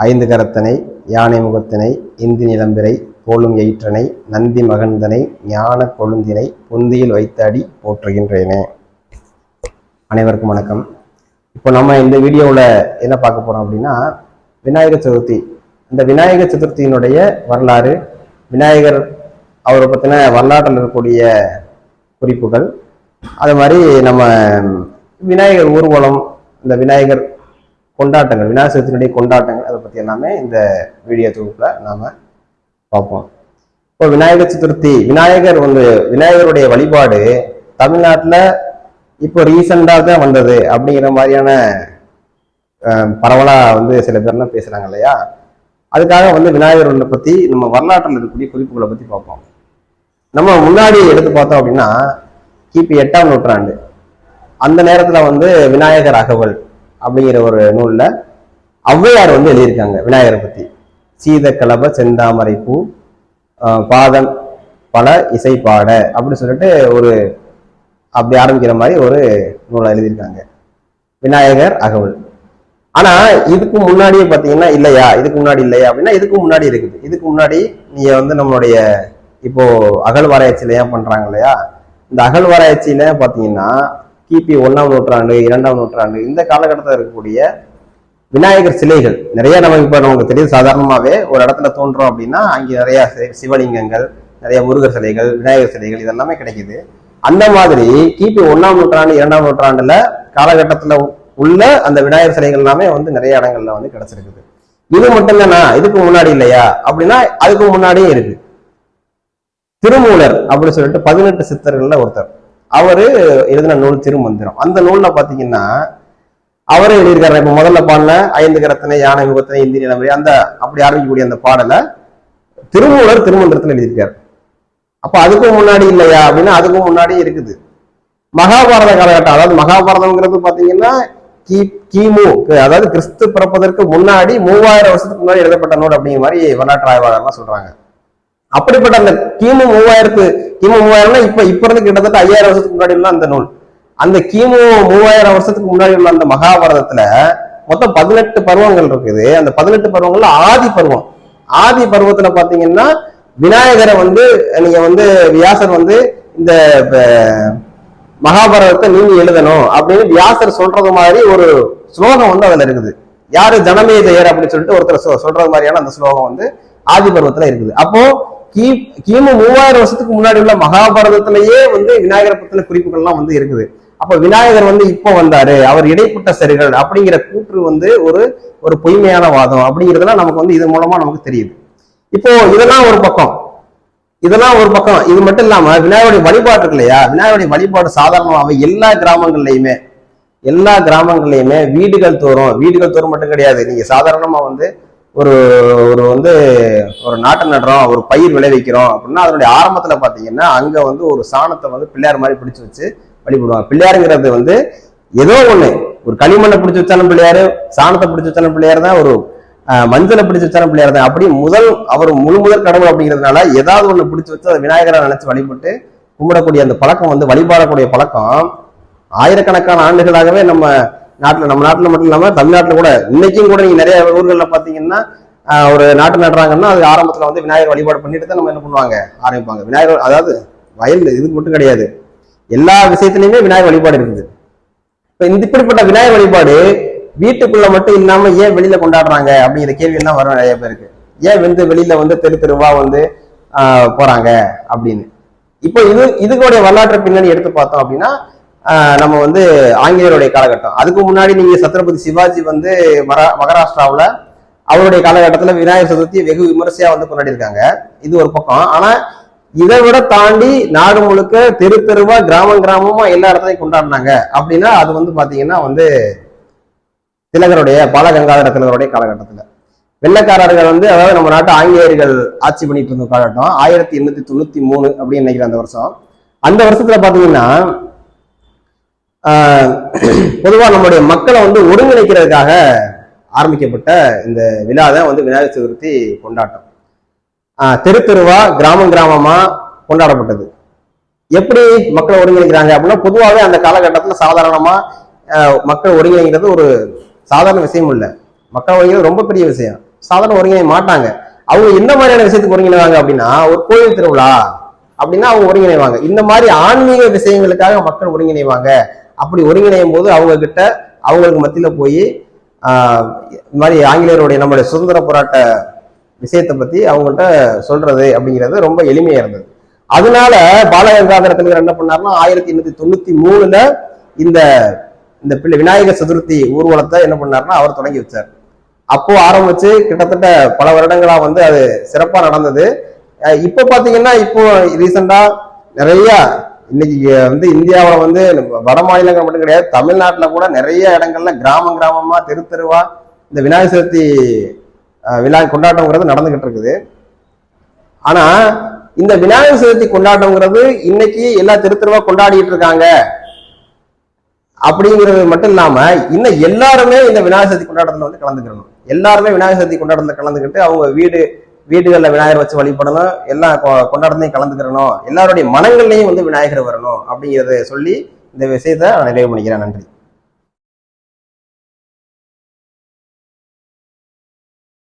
ஐந்து கரத்தனை யானை முகத்தினை இந்தி நிலம்பிரை போலும் எயிற்றனை நந்தி மகந்தனை ஞான கொழுந்தினை புந்தியில் வைத்தாடி போற்றுகின்றேனே. அனைவருக்கும் வணக்கம். இப்போ நம்ம இந்த வீடியோவில் என்ன பார்க்க போகிறோம் அப்படின்னா விநாயகர் சதுர்த்தி. இந்த விநாயகர் சதுர்த்தியினுடைய வரலாறு விநாயகர் அவரை பற்றின வரலாற்றில் இருக்கக்கூடிய குறிப்புகள் அது மாதிரி நம்ம விநாயகர் ஊர்வலம் இந்த விநாயகர் கொண்டாட்டங்கள் விநாயகர் சதுர்த்தியினுடைய கொண்டாட்டங்கள் அதை பற்றி எல்லாமே இந்த வீடியோ தொகுப்பில் நாம் பார்ப்போம். இப்போ விநாயகர் சதுர்த்தி விநாயகர் வந்து விநாயகருடைய வழிபாடு தமிழ்நாட்டில் இப்போ ரீசெண்டாக தான் வந்தது அப்படிங்கிற மாதிரியான பரவலாக வந்து சில பேர்லாம் பேசுகிறாங்க இல்லையா? அதுக்காக வந்து விநாயகரோட பற்றி நம்ம வரலாற்றில் இருக்கக்கூடிய குறிப்புகளை பற்றி பார்ப்போம். நம்ம முன்னாடி எடுத்து பார்த்தோம் அப்படின்னா கிபி எட்டாம் நூற்றாண்டு. அந்த நேரத்தில் வந்து விநாயகர் அகவல். அப்படிங்கிற ஒரு நூல்ல ஔவையார் வந்து எழுதியிருக்காங்க விநாயகரை பத்தி. சீத கலப செந்தாமரை பூ பாதம் பல இசைப்பாட அப்படின்னு சொல்லிட்டு ஒரு அப்படி ஆரம்பிக்கிற மாதிரி ஒரு நூலை எழுதியிருக்காங்க. விநாயகர் அகவல். ஆனா இதுக்கு முன்னாடியே பாத்தீங்கன்னா இல்லையா? இதுக்கு முன்னாடி இல்லையா? அப்படின்னா இதுக்கு முன்னாடி இருக்குது. இதுக்கு முன்னாடி நீங்க வந்து நம்மளுடைய இப்போ அகழ்வாராய்ச்சியில ஏன் பண்றாங்க இல்லையா? இந்த அகழ்வாராய்ச்சியில பாத்தீங்கன்னா கிபி ஒண்ணாம் நூற்றாண்டு இரண்டாம் நூற்றாண்டு இந்த காலகட்டத்தில் இருக்கக்கூடிய விநாயகர் சிலைகள் நிறைய நமக்கு இப்ப நமக்கு தெரியும். சாதாரணமாவே ஒரு இடத்துல தோன்றோம் அப்படின்னா அங்கே நிறைய சிவலிங்கங்கள் நிறைய முருகர் சிலைகள் விநாயகர் சிலைகள் இதெல்லாமே கிடைக்குது. அந்த மாதிரி கிபி ஒண்ணாம் நூற்றாண்டு இரண்டாம் நூற்றாண்டுல காலகட்டத்துல உள்ள அந்த விநாயகர் சிலைகள் எல்லாமே வந்து நிறைய இடங்கள்ல வந்து கிடைச்சிருக்குது. இது மட்டும் தானா இதுக்கு முன்னாடி இல்லையா? அப்படின்னா அதுக்கு முன்னாடியே இருக்கு. திருமூலர் அப்படின்னு சொல்லிட்டு பதினெட்டு சித்தர்கள்ல ஒருத்தர். அவரு எழுதின நூல் திருமந்திரம். அந்த நூல்ல பாத்தீங்கன்னா அவரே எழுதியிருக்காரு. இப்ப முதல்ல பாடல ஐந்து கரத்தனை யானை முகத்தனை இந்தி நிலவரி அந்த அப்படி ஆரம்பிக்கக்கூடிய அந்த பாடலை திருமூலர் திருமந்திரத்துல எழுதியிருக்காரு. அப்ப அதுக்கும் முன்னாடி இல்லையா அப்படின்னா அதுக்கும் முன்னாடி இருக்குது. மகாபாரத காலகட்டம் அதாவது மகாபாரதம்ங்கிறது பாத்தீங்கன்னா கி கிமு அதாவது கிறிஸ்து பிறப்பதற்கு முன்னாடி மூவாயிரம் வருஷத்துக்கு முன்னாடி எழுதப்பட்ட நூல் அப்படிங்கிற மாதிரி வரலாற்று ஆய்வாளர்லாம் சொல்றாங்க. அப்படிப்பட்ட அந்த கிமு மூவாயிரத்து கிமு மூவாயிரம்னா இப்ப இப்ப இருந்து கிட்டத்தட்ட ஐயாயிரம் வருஷத்துக்கு முன்னாடி உள்ள அந்த நூல். அந்த கிமு மூவாயிரம் வருஷத்துக்கு முன்னாடி உள்ள அந்த மகாபாரதத்துல மொத்தம் பதினெட்டு பருவங்கள் இருக்குது. அந்த பதினெட்டு பருவங்கள்ல ஆதி பருவம். ஆதி பருவத்துல பாத்தீங்கன்னா விநாயகரை வந்து நீங்க வந்து வியாசர் வந்து இந்த மகாபாரதத்தை நீங்க எழுதணும் அப்படின்னு வியாசர் சொல்றது மாதிரி ஒரு ஸ்லோகம் வந்து அதுல இருக்குது. யாரு ஜனமே ஜெயர் அப்படின்னு சொல்லிட்டு ஒருத்தர் சொல்றது மாதிரியான அந்த ஸ்லோகம் வந்து ஆதி பருவத்துல இருக்குது. அப்போ கி கிமு மூவாயிரம் வருஷத்துக்கு முன்னாடி உள்ள மகாபாரதத்திலேயே வந்து விநாயகரை பத்தின குறிப்புகள்லாம் வந்து இருக்குது. அப்ப விநாயகர் வந்து இப்போ வந்தாரு. அவர் இடைப்பட்ட சரிகள் அப்படிங்கிற கூற்று வந்து ஒரு ஒரு பொய்மையான வாதம் அப்படிங்கிறதுலாம் நமக்கு வந்து இது மூலமா நமக்கு தெரியுது. இப்போ இதெல்லாம் ஒரு பக்கம். இதெல்லாம் ஒரு பக்கம். இது மட்டும் இல்லாம விநாயகருடைய வழிபாடு இருக்கு இல்லையா? விநாயகருடைய வழிபாடு சாதாரணமாகவே எல்லா கிராமங்கள்லயுமே எல்லா கிராமங்கள்லயுமே வீடுகள் தோறும் வீடுகள் தோறும் மட்டும் கிடையாது. நீங்க சாதாரணமா வந்து ஒரு ஒரு வந்து ஒரு நாட்டை நடுறோம் ஒரு பயிர் விளைவிக்கிறோம் அப்படின்னா அதனுடைய ஆரம்பத்தில் பார்த்தீங்கன்னா அங்கே வந்து ஒரு சாணத்தை வந்து பிள்ளையார் மாதிரி பிடிச்சி வச்சு வழிபடுவாங்க. பிள்ளையாருங்கிறது வந்து ஏதோ ஒன்று ஒரு களிமண்ணை பிடிச்சி வச்சாலும் பிள்ளையாரு சாணத்தை பிடிச்சி வச்சாலும் பிள்ளையார் தான். ஒரு மஞ்சளை பிடிச்சி வச்சாலும் பிள்ளையார் தான். அப்படி முதல் அவர் முழு முதல் கடவுள் அப்படிங்கிறதுனால ஏதாவது ஒன்று பிடிச்சி வச்சு அதை விநாயகரை நினைச்சு வழிபட்டு கும்பிடக்கூடிய அந்த பழக்கம் வந்து வழிபாடக்கூடிய பழக்கம் ஆயிரக்கணக்கான ஆண்டுகளாகவே நம்ம நாட்டுல நம்ம நாட்டுல மட்டும் இல்லாம தமிழ்நாட்டுல கூட இன்னைக்கும் கூட நீங்க நிறைய ஊர்கள்ல பாத்தீங்கன்னா ஒரு நாட்டு நடுறாங்கன்னா அது ஆரம்பத்துல வந்து விநாயகர் வழிபாடு பண்ணிட்டு தான் நம்ம என்ன பண்ணுவாங்க ஆரம்பிப்பாங்க. விநாயகர் அதாவது வயல் இதுக்கு மட்டும் கிடையாது. எல்லா விஷயத்துலயுமே விநாயகர் வழிபாடு இருக்குது. இப்ப இந்த இப்படிப்பட்ட விநாயகர் வழிபாடு வீட்டுக்குள்ள மட்டும் இல்லாம ஏன் வெளியில கொண்டாடுறாங்க அப்படிங்கிற கேள்வி எல்லாம் வரும் நிறைய பேருக்கு. ஏன் வந்து வெளியில வந்து தெரு தெருவா வந்து ஆஹ், போறாங்க அப்படின்னு. இப்போ இது இதுக்குடைய வரலாற்று பின்னணி எடுத்து பார்த்தோம் அப்படின்னா நம்ம வந்து ஆங்கிலேயருடைய காலகட்டம். அதுக்கு முன்னாடி நீங்க சத்ரபதி சிவாஜி வந்து மரா மகாராஷ்டிராவுல அவருடைய காலகட்டத்துல விநாயகர் சதுர்த்தி வெகு விமர்சையா வந்து கொண்டாடி இருக்காங்க இது ஒரு பக்கம். ஆனா இதை விட தாண்டி நாடு முழுக்க தெரு தெருவா கிராமம் கிராமமா எல்லா இடத்துலையும் கொண்டாடினாங்க. அப்படின்னா அது வந்து பாத்தீங்கன்னா வந்து திலகருடைய பாலகங்காதர திலகருடைய காலகட்டத்துல. வெள்ளைக்காரர்கள் வந்து அதாவது நம்ம நாட்டு ஆங்கிலேயர்கள் ஆட்சி பண்ணிட்டு இருந்த காலகட்டம் ஆயிரத்தி எண்ணூத்தி தொண்ணூத்தி மூணு அப்படின்னு நினைக்கிறேன் அந்த வருஷம். அந்த வருஷத்துல பாத்தீங்கன்னா ஆஹ், நம்முடைய மக்களை வந்து ஒருங்கிணைக்கிறதுக்காக ஆரம்பிக்கப்பட்ட இந்த விழா தான் வந்து விநாயகர் சதுர்த்தி கொண்டாட்டம். ஆஹ், தெரு தெருவா கிராமம் கிராமமா கொண்டாடப்பட்டது. எப்படி மக்களை ஒருங்கிணைக்கிறாங்க அப்படின்னா பொதுவாகவே அந்த காலகட்டத்துல சாதாரணமா ஆஹ், மக்கள் ஒருங்கிணைக்கிறது ஒரு சாதாரண விஷயம் இல்லை. மக்கள் ஒருங்கிணைக்கிறது ரொம்ப பெரிய விஷயம். சாதாரண ஒருங்கிணை மாட்டாங்க. அவங்க என்ன மாதிரியான விஷயத்துக்கு ஒருங்கிணைவாங்க அப்படின்னா ஒரு கோயில் திருவிழா அப்படின்னா அவங்க ஒருங்கிணைவாங்க. இந்த மாதிரி ஆன்மீக விஷயங்களுக்காக மக்கள் ஒருங்கிணைவாங்க. அப்படி ஒருங்கிணையும் போது அவங்க கிட்ட அவங்களுக்கு மத்தியில போய் இந்த மாதிரி ஆங்கிலேயருடைய நம்முடைய சுதந்திர போராட்ட விஷயத்தை பத்தி அவங்கள்ட்ட சொல்றது அப்படிங்கிறது ரொம்ப எளிமையா இருந்தது. அதனால பாலகங்காதர திலகர் என்ன பண்ணாருன்னா ஆயிரத்தி எண்ணூத்தி தொண்ணூத்தி மூணுல இந்த இந்த பிள்ளை விநாயகர் சதுர்த்தி ஊர்வலத்தை என்ன பண்ணாருன்னா அவர் தொடங்கி வச்சார். அப்போ ஆரம்பிச்சு கிட்டத்தட்ட பல வருடங்களா வந்து அது சிறப்பா நடந்தது. இப்போ பாத்தீங்கன்னா இப்போ ரீசெண்டா நிறைய இன்னைக்கு வந்து இந்தியாவில் வந்து வட மாநிலங்கள் மட்டும் கிடையாது தமிழ்நாட்டில் கூட நிறைய இடங்கள்ல கிராமம் கிராமமா தெரு தெருவா இந்த விநாயகர் சதுர்த்தி விழா கொண்டாட்டம்ங்கிறது நடந்துகிட்டு இருக்குது. ஆனா இந்த விநாயகர் சதுர்த்தி கொண்டாட்டங்கிறது இன்னைக்கு எல்லா தெரு தெருவா கொண்டாடிட்டு இருக்காங்க. அப்படிங்கிறது மட்டும் இல்லாம இன்னும் எல்லாருமே இந்த விநாயகர் சதுர்த்தி கொண்டாட்டத்தில் வந்து கலந்துக்கணும். எல்லாருமே விநாயகர் சதுர்த்தி கொண்டாட்டத்தில் கலந்துக்கிட்டு அவங்க வீடு வீடுகளில் விநாயகர் வச்சு வழிபடணும் எல்லா கொ- கலந்துக்கிறணும் எல்லாருடைய மனங்கள்லையும் வந்து விநாயகர் வரணும் அப்படிங்கிறத சொல்லி இந்த விஷயத்த நான் நிறைவு பண்ணிக்கிறேன். நன்றி.